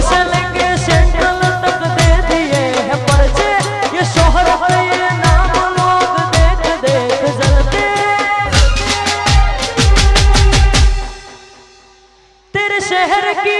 से लेंगे सेंट्रल तक दे दिए हैं पर्चे? देख देख जलते। तेरे शहर की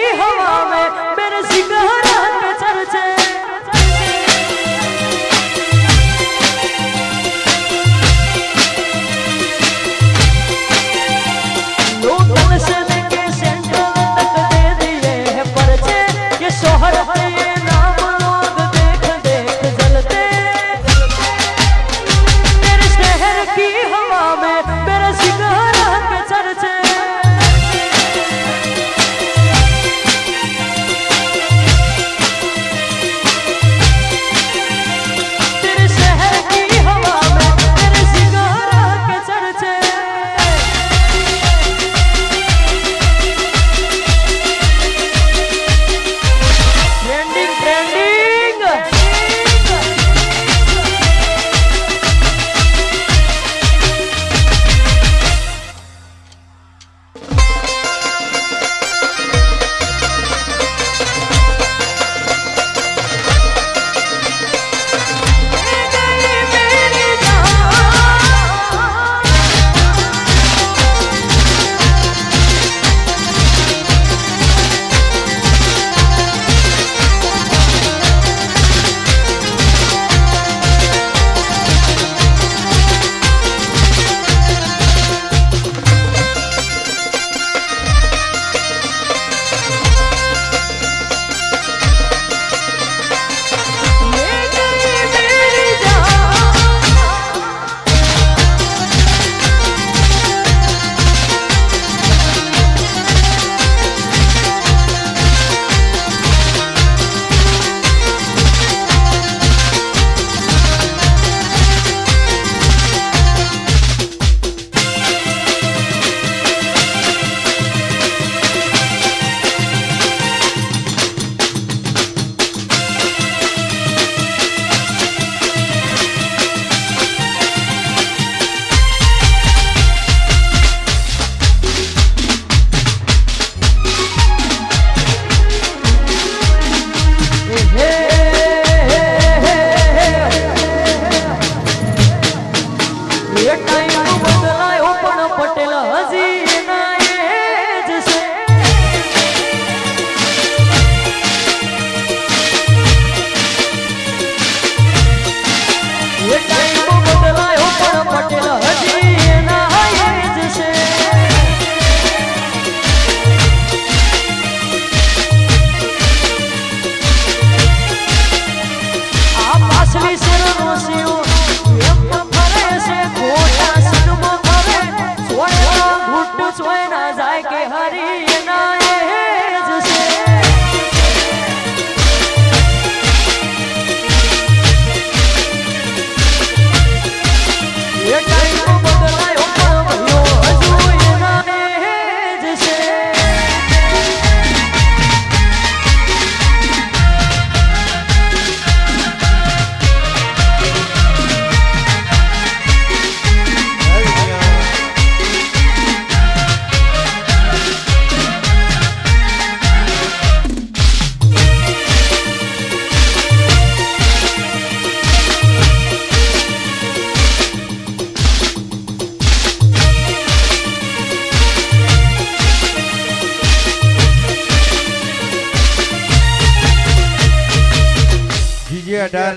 જીજે અઢાર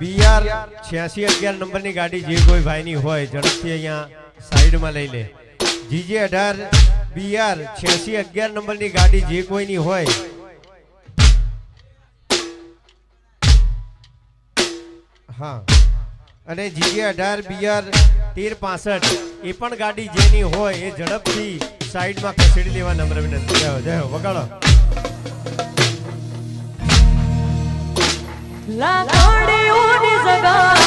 બીઆર છ્યાસી અગિયાર નંબરની ગાડી જે કોઈ ભાઈની હોય, ઝડપથી અહીંયા સાઈડમાં લઈ લે. જીજે અઢાર બીઆર છ્યાસી અગિયાર નંબરની ગાડી જે કોઈની હોય. હા. અને જીજે અઢાર બીઆર તેર, પાસઠ, એ પણ ગાડી જેની હોય, એ ઝડપથી સાઈડમાં ખસેડી લેવા નમ્ર વિનંતી. જય વગાડો લાકડીઓની જગા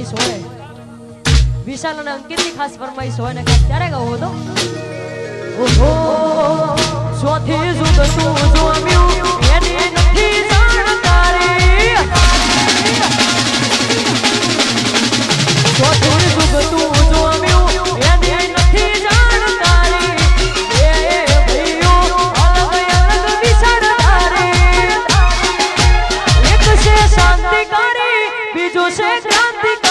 ફરમાઈશ હોય. વિશાલ અને અંકિતની ખાસ ફરમાઈશ હોય ને ક્યારે ગાવો હતો. ઓહો સોથી જુદતું જોમ્યું, એની નથી જાણકારી સોથી જુદતું બીજું છે ક્રાંતિકારી.